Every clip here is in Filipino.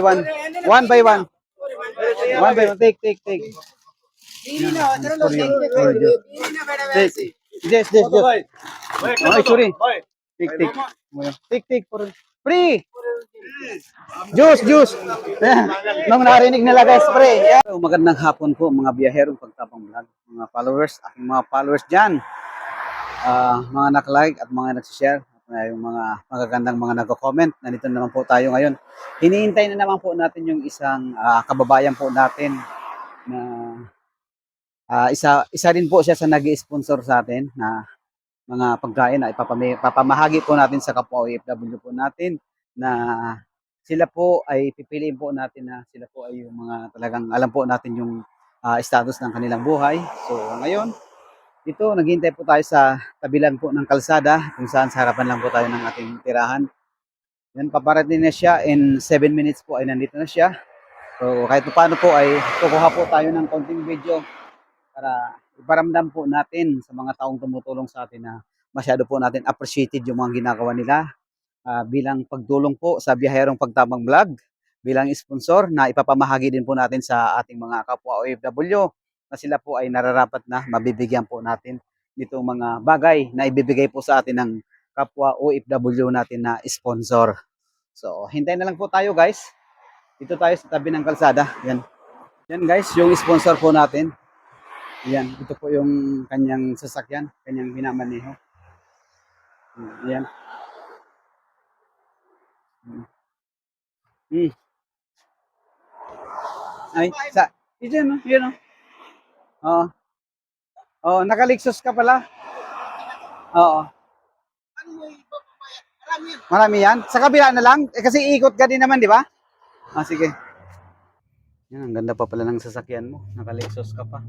One, one by one. One by one. Take, take, take. Take. Yes, yes, yes. Okay, sorry. Take, take. Take, take. For free. Juice, juice. Nung narinig nila guys, pre. Yeah. So, magandang hapon po mga biyaherong pagtapang vlog. Mga followers, aking mga followers dyan. Ah, mga nak-like at mga nag-share. At yung mga magagandang mga nag-comment. Nandito naman po tayo ngayon. Hinihintay na naman po natin yung isang ah, kababayan po natin na ah, isa isa rin po siya sa nag-sponsor sa atin na mga pagkain na ipapami, papamahagi po natin sa kapwa OFW po natin na sila po ay pipiliin po natin na sila po ay yung mga talagang alam po natin yung ah, status ng kanilang buhay. So ngayon, dito naghihintay po tayo sa tabilan po ng kalsada kung saan sa harapan lang po tayo ng ating tirahan. Yan, paparating na siya in 7 minutes po ay nandito na siya. So kahit pa paano po ay kukuha po tayo ng konting video para iparamdam po natin sa mga taong tumutulong sa atin na masyado po natin appreciated yung mga ginagawa nila ah, bilang pagdulong po sa biyaherong pagtabang vlog bilang sponsor na ipapamahagi din po natin sa ating mga kapwa OFW na sila po ay nararapat na mabibigyan po natin nitong mga bagay na ibibigay po sa atin ng kapwa OFW natin na sponsor. So, hintayin na lang po tayo guys. Dito tayo sa tabi ng kalsada. Yan. Yan guys, yung sponsor po natin. Yan, ito po yung kanyang sasakyan, kanyang binamaneho. Yan. Hmm. Ay, sa, yun, oh, yun Oo. Oo, nakaliksos ka pala. Oo. Marami yan. Sa kabila na lang. Eh, kasi ikot ka din naman, di ba? Ah, sige. Yan, ang ganda pa pala ng sasakyan mo. Nakaliksos ka pa.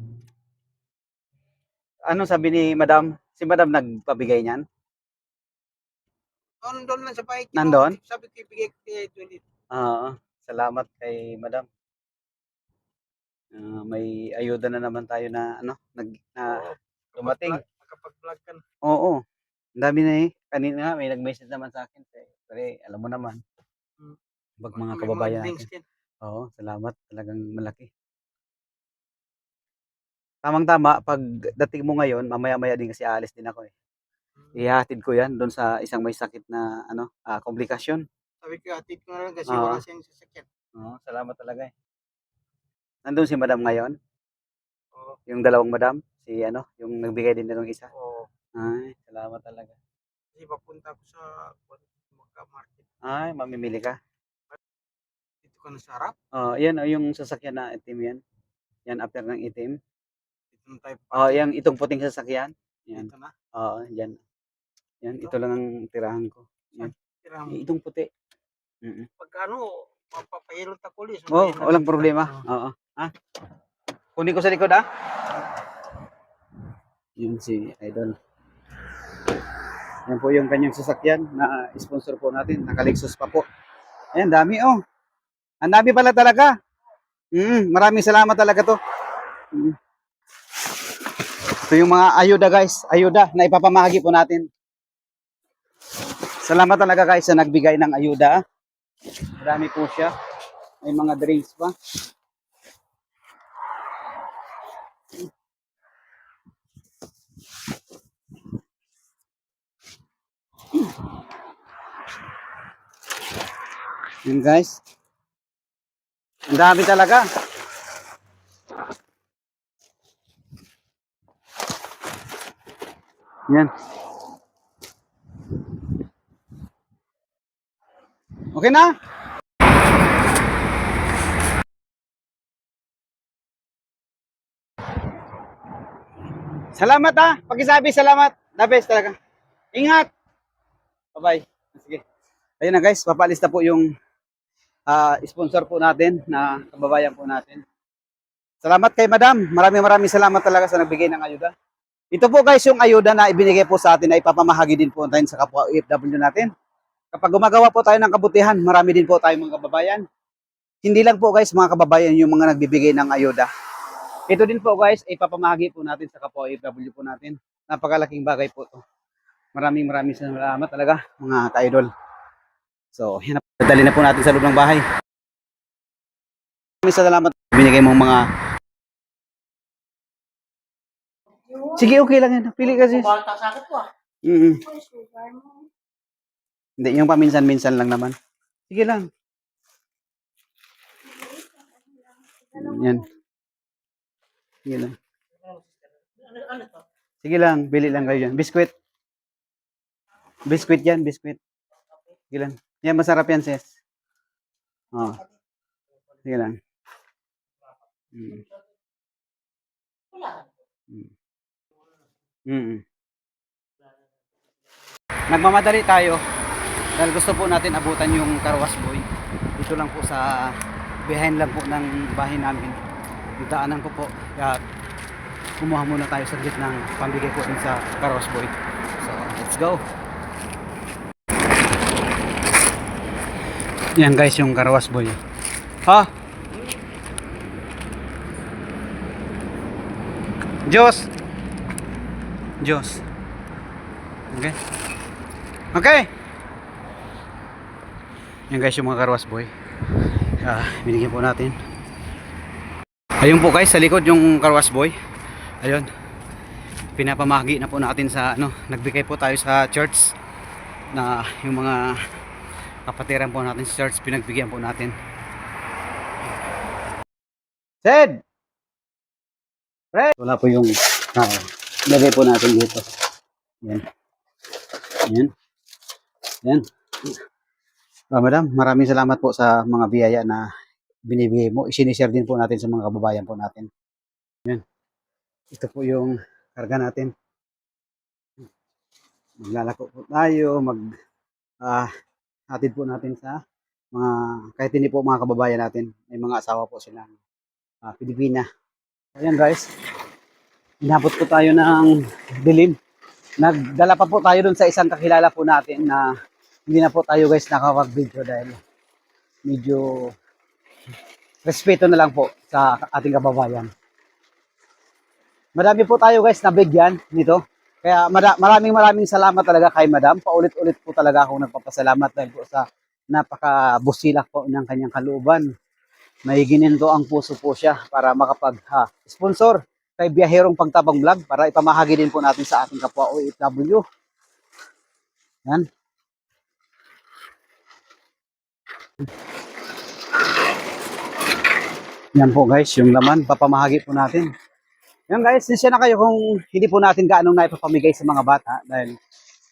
Ano sabi ni Madam? Si Madam nagpabigay niyan? Oh, nandun lang sa bike. Nandun? Sabi ko ibigay ko kay 20. Oo. salamat kay Madam. Ah, may ayuda na naman tayo na ano, nag na dumating. Nakapag-vlog ka na. Oo. Ang dami na eh. Kanina nga, may nag-message naman sa akin. Eh, Pero alam mo naman. Hmm. Pag mga May kababayan natin. din. Oo, salamat. Talagang malaki. Tamang-tama, pag dating mo ngayon, mamaya-maya din kasi aalis din ako eh. Ihahatid ko yan doon sa isang may sakit na ano, ah, komplikasyon. Sabi ko, atid ko na lang kasi Oo. wala siyang sasakyan. Oo, salamat talaga eh. Nandun si Madam ngayon, Oo. yung dalawang Madam, si ano, yung nagbigay din ng isa. Oo. Ay, salamat talaga. Kasi papunta ko sa Magka Market. Ay, mamimili ka. Dito ka na sa harap. Oh, yan oh, yung sasakyan na itim yan. Yan after ng itim. Dito na tayo. Oh, yung itong puting sasakyan. Yan. Dito na. Oo, yan. Yan, ito lang ang tirahan ko. Tira mo. Itong puti. Mm Pagkano, mapapahilot ako ulit. Oh, walang problema. Oo. Ha? Kunin ko sa likod ah. Yun si Idol. Yan po yung kanyang sasakyan na sponsor po natin. Nakalexus pa po. Ayan, dami oh. Ang dami pala talaga. Mm, maraming salamat talaga to. Mm. Ito yung mga ayuda guys. Ayuda na ipapamahagi po natin. Salamat talaga guys sa nagbigay ng ayuda. Marami po siya. May mga drinks pa. Yun guys. Ang dami talaga. Yan. Okay na? Salamat ha. Pakisabi salamat. The best talaga. Ingat. Bye-bye. Sige. Ayun na guys, papalis na po yung ah, sponsor po natin na kababayan po natin. Salamat kay Madam. Maraming maraming salamat talaga sa nagbigay ng ayuda. Ito po guys yung ayuda na ibinigay po sa atin na ipapamahagi din po natin sa kapwa OFW natin. Kapag gumagawa po tayo ng kabutihan, marami din po tayong mga kababayan. Hindi lang po guys mga kababayan yung mga nagbibigay ng ayuda. Ito din po guys, ipapamahagi po natin sa kapwa OFW po natin. Napakalaking bagay po to. Maraming maraming salamat talaga mga ka-idol. So, yan na. Dali na po natin sa loob ng bahay. salamat. Binigay mong mga... Sige, okay lang yan. Pili ka sis. Bata sa akin to ah. Mm Hindi, yung paminsan-minsan lang naman. Sige lang. Yan. Sige lang. Ano, ano? Sige lang, bili lang kayo dyan. Biskwit. Biskwit yan, biskwit. Sige lang. Yan, masarap yan, sis. Oh. Sige lang. Mm. Mm. Mm. Nagmamadali tayo dahil gusto po natin abutan yung Karwas Boy. Dito lang po sa behind lang po ng bahay namin. Daanan ko po. Kaya kumuha muna tayo saglit ng pambigay po sa Karwas Boy. So, let's go. Yan guys yung Karwas Boy. Ha? Diyos. Diyos. Okay. Okay. Yan guys yung mga karwas boy. Ah, binigyan po natin. Ayun po guys sa likod yung karwas boy. Ayun. Pinapamahagi na po natin sa ano, nagbigay po tayo sa church na yung mga kapatiran po natin sa church pinagbigyan po natin. Ted! Fred! Wala po yung ah, lagay po natin dito. Yan. Yan. Yan. Ah, madam, maraming salamat po sa mga biyaya na binibigay mo. Isinishare din po natin sa mga kababayan po natin. Yan. Ito po yung karga natin. Maglalako po tayo, mag ah, hatid po natin sa mga kahit hindi po mga kababayan natin, may mga asawa po silang ah, Pilipina. Ayan guys, inabot po tayo ng dilim. Nagdala pa po tayo dun sa isang kakilala po natin na hindi na po tayo guys nakawag-video dahil medyo respeto na lang po sa ating kababayan. Marami po tayo guys na bigyan nito. Kaya mara- maraming maraming salamat talaga kay Madam. Paulit-ulit po talaga akong nagpapasalamat dahil po sa napaka-busilak po ng kanyang kalooban. May gininto ang puso po siya para makapag-sponsor kay Biyaherong Pagtabang Vlog para ipamahagi din po natin sa ating kapwa OFW. Yan. Yan po guys, yung laman, papamahagi po natin. Yan guys, sinsya na kayo kung hindi po natin gaano na ipapamigay sa mga bata dahil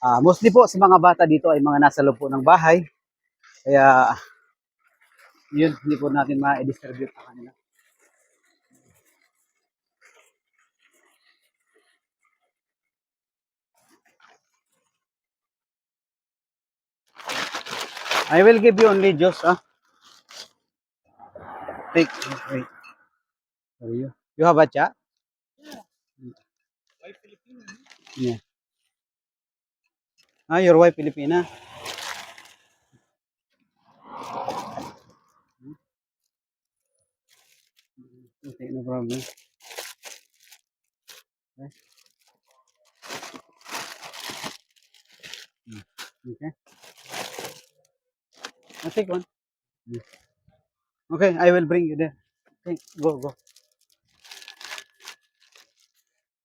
ah, mostly po sa mga bata dito ay mga nasa loob po ng bahay. Kaya yun, hindi po natin ma-distribute sa kanila. I will give you only juice, ah. Take, wait. You. You have a chat? Yeah. Ah, your wife Filipina. Okay, no problem. Okay. Mm, Okay. I'll take one. Mm. Okay, I will bring you there. Okay, go, go.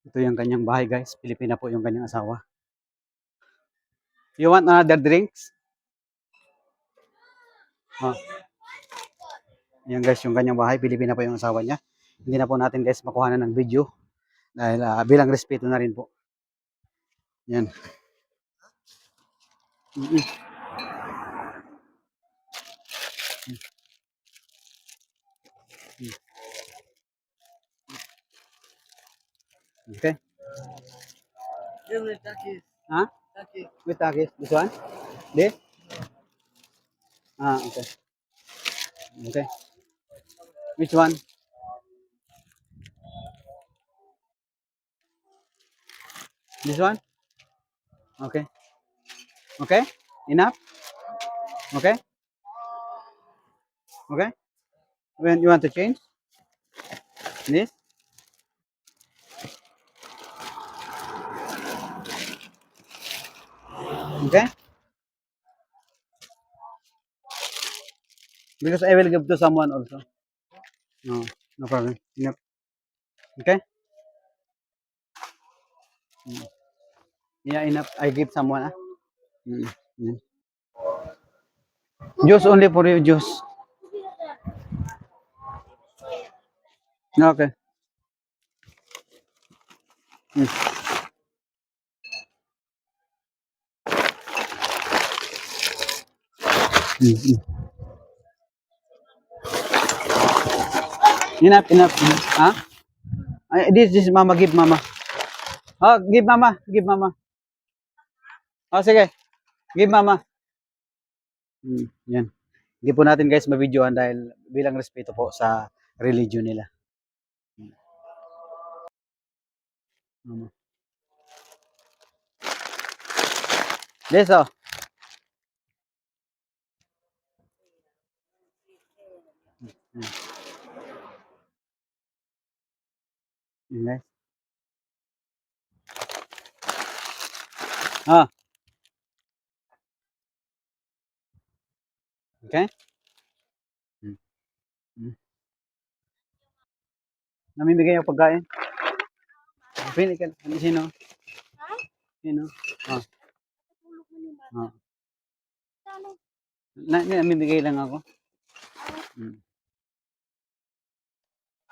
Ito yung kanyang bahay, guys. Pilipina po yung kanyang asawa. You want another drinks? Ah. Yan guys, yung kanyang bahay. Pilipina po yung asawa niya. Hindi na po natin guys makuha na ng video. Dahil ah, bilang respeto na rin po. Yan. Mm-mm. Okay. With takis. This one? This? Ah, okay. Okay. Which one? This one? Okay. Okay? Enough? Okay? Okay? When you want to change? This? Okay? Because I will give to someone also. No, no problem. Yep. Okay? Yeah, enough. I give someone. Ah. Mm. Yeah. Juice only for you, juice. Okay. Mm. Mm, mm. Enough, enough. this, this, mama, give mama. Oh, give mama, give mama. Oh, sige. Give mama. Hmm, yan. Hindi po natin guys mabidyohan dahil bilang respeto po sa religion nila. Hmm. Mama. Yes, oh. Hmm. Yan, guys. Ah. Okay? Hmm. Hmm. Namimigay ako pagkain. Pili ka. Ano sino? Sino? Ah. Ah. Na, namimigay lang ako. Hmm.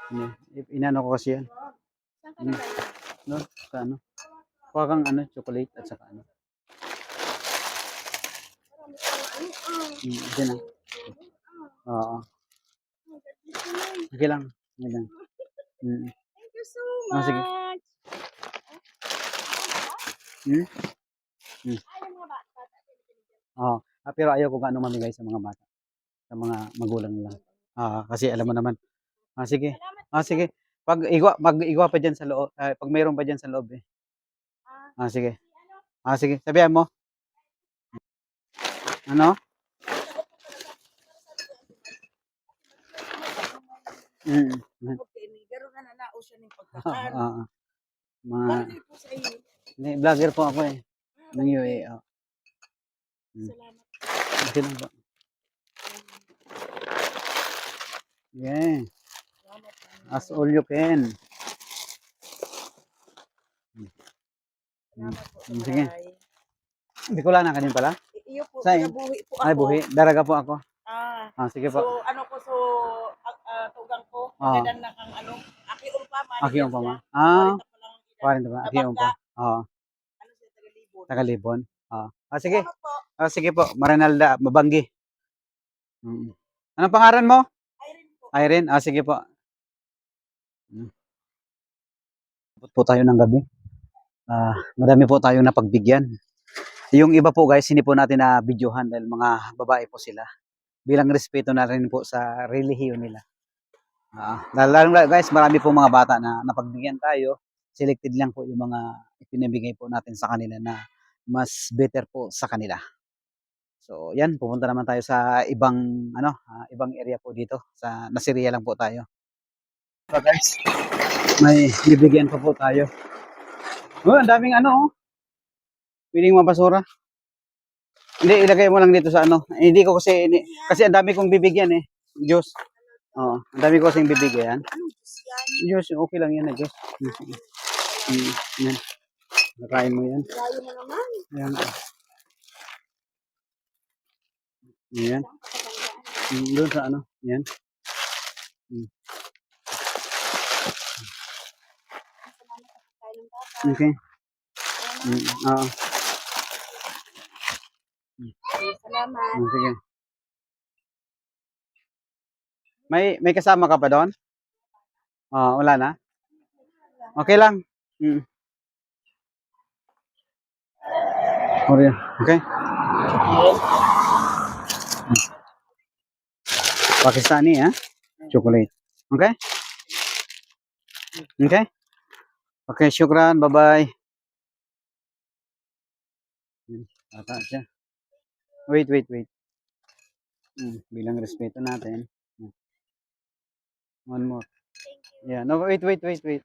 Hmm. Inano ko kasi yan. Hmm. No, sa ano? Kuha kang ano, chocolate at saka ano. Hmm, ito na. Oo. Sige lang. Sige lang. Hmm. Thank you so Ah, sige. much. Hmm? Ay, yung mga bata. Oo. Ah, pero ayaw ko gaano mamigay sa mga bata. Sa mga magulang lang. Ah, kasi alam mo naman. Ah, sige. Ah, sige. Pag igwa, pag igwa pa diyan sa loob, ah, pag mayroon pa diyan sa loob eh. Ah, sige. Ah, sige. Sabihan mo. Ano? Mm. ni Ah, ah, ah. Iyo? hindi, vlogger po ako eh. Ng UAE. Oh. Mm. Salamat. Okay lang ba? Yeah. As all you can. Salamat po sa Mm, sige. bahay. Bicol na kanin pala? Iyo po, Sa'yo? buhi po ako. Ay, buhi. Daraga po ako. Ah, Ah, sige so po. ano ko, so ah, ah, tugang ko, Ah. magadan na kang ano, aki umpa, man. Aki yung pama. Ah, Parin parin ba? Aki pa. Oo. Ano siya, tagalibon. Tagalibon. Ah. ah, sige. Ah, sige po. Marinalda, Mabanggi. Mm. Anong pangalan mo? Irene po. Irene? Ah, sige po. Abot po tayo ng gabi. Ah, madami po tayong napagbigyan. Yung iba po guys, hindi po natin na videohan dahil mga babae po sila. Bilang respeto na rin po sa relihiyon nila. Ah, lalo guys, marami po mga bata na napagbigyan tayo. Selected lang po yung mga ipinabigay po natin sa kanila na mas better po sa kanila. So, yan, pupunta naman tayo sa ibang ano, ah, ibang area po dito. Sa Nasiria lang po tayo. So guys, may bibigyan pa po tayo. Oh, ang daming ano oh. Piling mabasura. Hindi, ilagay mo lang dito sa ano. Eh, Hindi ko kasi, ini- kasi ang dami kong bibigyan eh. Diyos. Oo, ang dami ko kasing bibigyan. Diyos okay lang yan eh, Diyos. Mm, mm, yan. Nakain mo yan. Layo na naman. Yan. Yan. Mm, Doon sa ano. Yan. Mm. Okay. Mm, Oo. Salamat. Mm, sige. May may kasama ka pa doon? Ah, wala na. Okay lang. Mm. Okay. Okay. Pakistani, ha? Chocolate. Okay? Okay? Okay, syukran. Bye-bye. Bata siya. Wait, wait, wait. Mm, bilang respeto natin. One more. Yeah, no, wait, wait, wait, wait.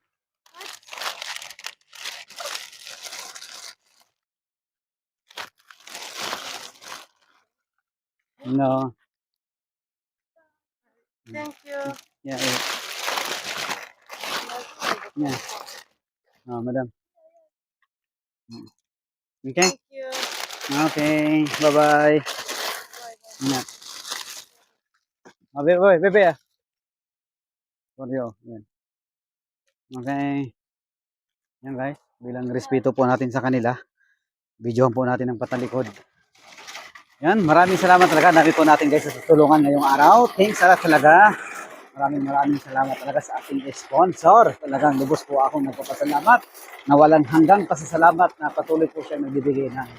No. Thank you. Yeah. yeah. Yeah. Oh, madam. Mm. Okay? Thank you. Okay. Bye-bye. Ingat. Oh, bebe, bebe, ah. Sorry oh. Yan. Okay. Yan guys. Bilang respeto po natin sa kanila. Videohan po natin ang patalikod. Yan. Maraming salamat talaga. Dami po natin guys sa tutulungan ngayong araw. Thanks a lot talaga. Maraming maraming salamat talaga sa ating sponsor. Talagang lubos po ako nagpapasalamat na walang hanggang pasasalamat na patuloy po siya nagbibigay ng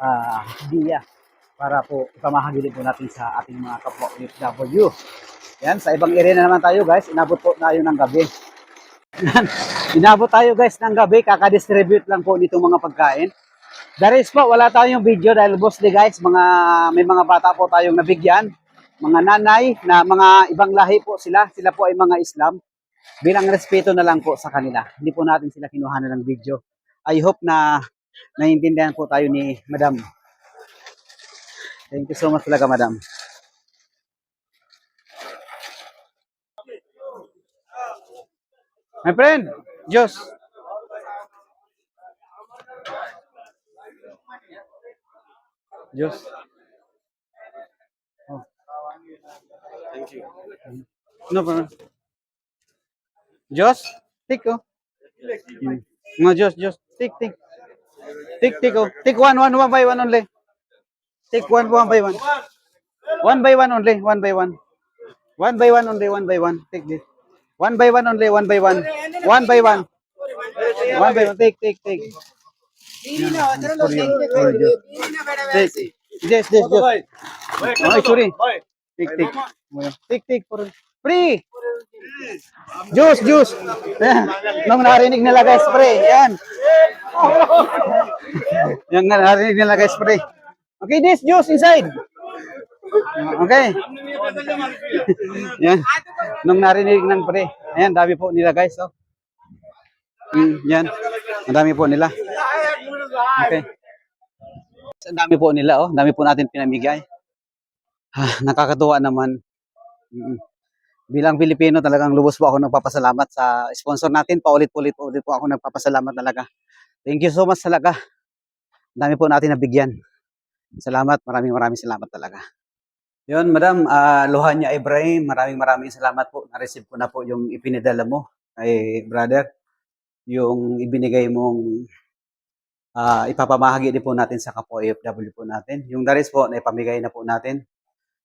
ah diya para po ipamahagi po natin sa ating mga kapwa OFW. Yan, sa ibang area na naman tayo guys, inabot po tayo ng gabi. Inabot tayo guys ng gabi, kakadistribute lang po nitong mga pagkain. The rest po, wala tayong video dahil mostly guys, mga, may mga bata po tayong nabigyan. Mga nanay na mga ibang lahi po sila, sila po ay mga Islam. Bilang respeto na lang po sa kanila. Hindi po natin sila kinuhanan ng video. I hope na naiintindihan po tayo ni Madam. Thank you so much talaga, Madam. My friend, Diyos. Diyos. Thank you. No problem. Diyos, tik oh. Mga Diyos, Diyos, tik, tik. Tik, tik oh. Tik one, one, one by one only. Tik one, one by one. One by one only, one by one. One by one only, one by one. Take this. One by one only, one by one. One by one. One by one. Take, take, take. Take. Yes, yes, yes. Ay, sorry. Tik, tik. Tik, tik. For free. Juice, juice. Nung narinig nila guys, pre. Yan. Yung narinig nila guys, pre. Okay, this juice inside. Okay. Yan. Nung narinig ng pre. Ayan, dami po nila guys. Oh. Mm, yan. Ang dami po nila. Okay. Ang dami po nila, oh. Ang dami po natin pinamigay. Ah, nakakatuwa naman. Mm. Bilang Pilipino, talagang lubos po ako nagpapasalamat sa sponsor natin. Paulit-ulit ulit po ako nagpapasalamat talaga. Thank you so much talaga. Dami po natin nabigyan. Salamat, maraming maraming salamat talaga. Yun, madam, uh, Luhanya Ibrahim, maraming maraming salamat po. Na-receive ko na po yung ipinadala mo kay brother. Yung ibinigay mong ah, ipapamahagi din po natin sa kapwa AFW po natin. Yung rest po, naipamigay na po natin.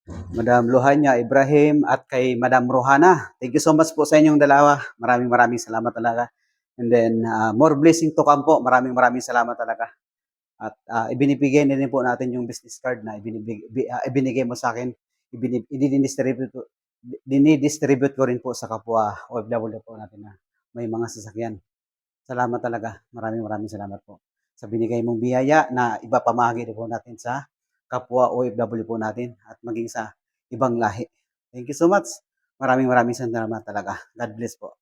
Madam Luhanya Ibrahim at kay Madam Rohana. Thank you so much po sa inyong dalawa. Maraming maraming salamat talaga. And then, ah, more blessing to come po. Maraming maraming salamat talaga. At ah, ibinibigay na din po natin yung business card na ibinibig, bi- ah, ibinigay mo sa akin. Ibinib, dinidistribute ko rin po sa kapwa OFW po natin na may mga sasakyan. Salamat talaga. Maraming maraming salamat po sa binigay mong biyaya na ipapamahagi din po natin sa kapwa OFW po natin at maging sa ibang lahi. Thank you so much. Maraming maraming salamat talaga. God bless po.